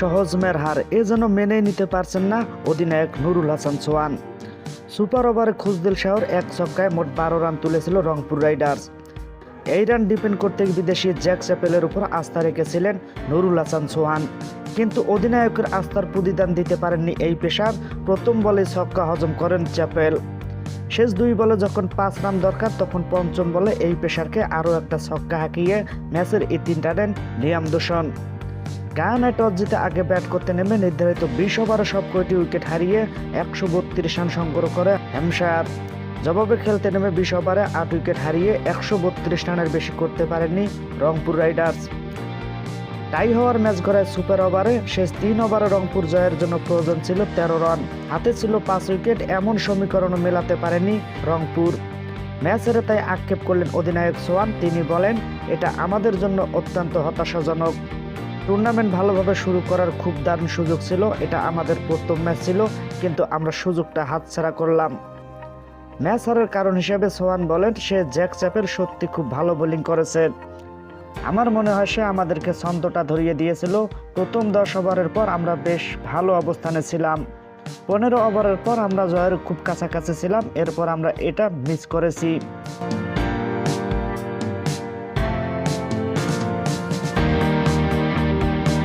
সহজ হার এ যেন মেনেই নিতে পারছেন না অধিনায়ক নুরুল হাসান সোয়ান সুপার ওভারে খুজদিল শাহর এক ছক্কায় মোট বারো রান তুলেছিল রংপুর রাইডার্স। এই রান ডিপেন্ড করতে বিদেশি জ্যাক চ্যাপেলের উপর আস্থা রেখেছিলেন নুরুল হাসান সোহান। কিন্তু অধিনায়কের আস্থার প্রতিদান দিতে পারেননি এই পেশার প্রথম বলে ছক্কা হজম করেন চ্যাপেল। শেষ দুই বলে যখন পাঁচ রান দরকার, তখন পঞ্চম বলে এই পেশারকে আরও একটা ছক্কা হাঁকিয়ে ম্যাচের ইতিন টানেন লিয়াম দূষণ। গায়ানায় টস জিতে আগে ব্যাট করতে নেমে নির্ধারিত বিশ ওভারে সব কয়টি উইকেট হারিয়ে একশো বত্রিশ রান সংগ্রহ করে হ্যামশায়ার জবাবে খেলতে নেমে বিশ ওভারে আট উইকেট হারিয়ে একশো বত্রিশ রানের বেশি করতে পারেননি রংপুর রাইডার্স। টাই হওয়ার ম্যাচ গড়ায় সুপার ওভারে শেষ তিন ওভারে রংপুর জয়ের জন্য প্রয়োজন ছিল তেরো রান। হাতে ছিল পাঁচ উইকেট, এমন সমীকরণও মেলাতে পারেনি রংপুর। ম্যাচ হেরে তাই আক্ষেপ করলেন অধিনায়ক সোয়ান তিনি বলেন, এটা আমাদের জন্য অত্যন্ত হতাশাজনক। টুর্নামেন্ট ভালোভাবে শুরু করার খুব দারুণ সুযোগ ছিল। এটা আমাদের প্রথম ম্যাচ ছিল, কিন্তু আমরা সুযোগটা হাতছাড়া করলাম। ম্যাচ হারের কারণ হিসেবে সোয়ান বলেন, সে জ্যাক চ্যাপেল সত্যি খুব ভালো বোলিং করেছে। আমার মনে হয় সে আমাদেরকে ছন্দটা ধরিয়ে দিয়েছিল। প্রথম দশ ওভারের পর আমরা বেশ ভালো অবস্থানে ছিলাম। পনেরো ওভারের পর আমরা জয়ের খুব কাছাকাছি ছিলাম, এরপর আমরা এটা মিস করেছি।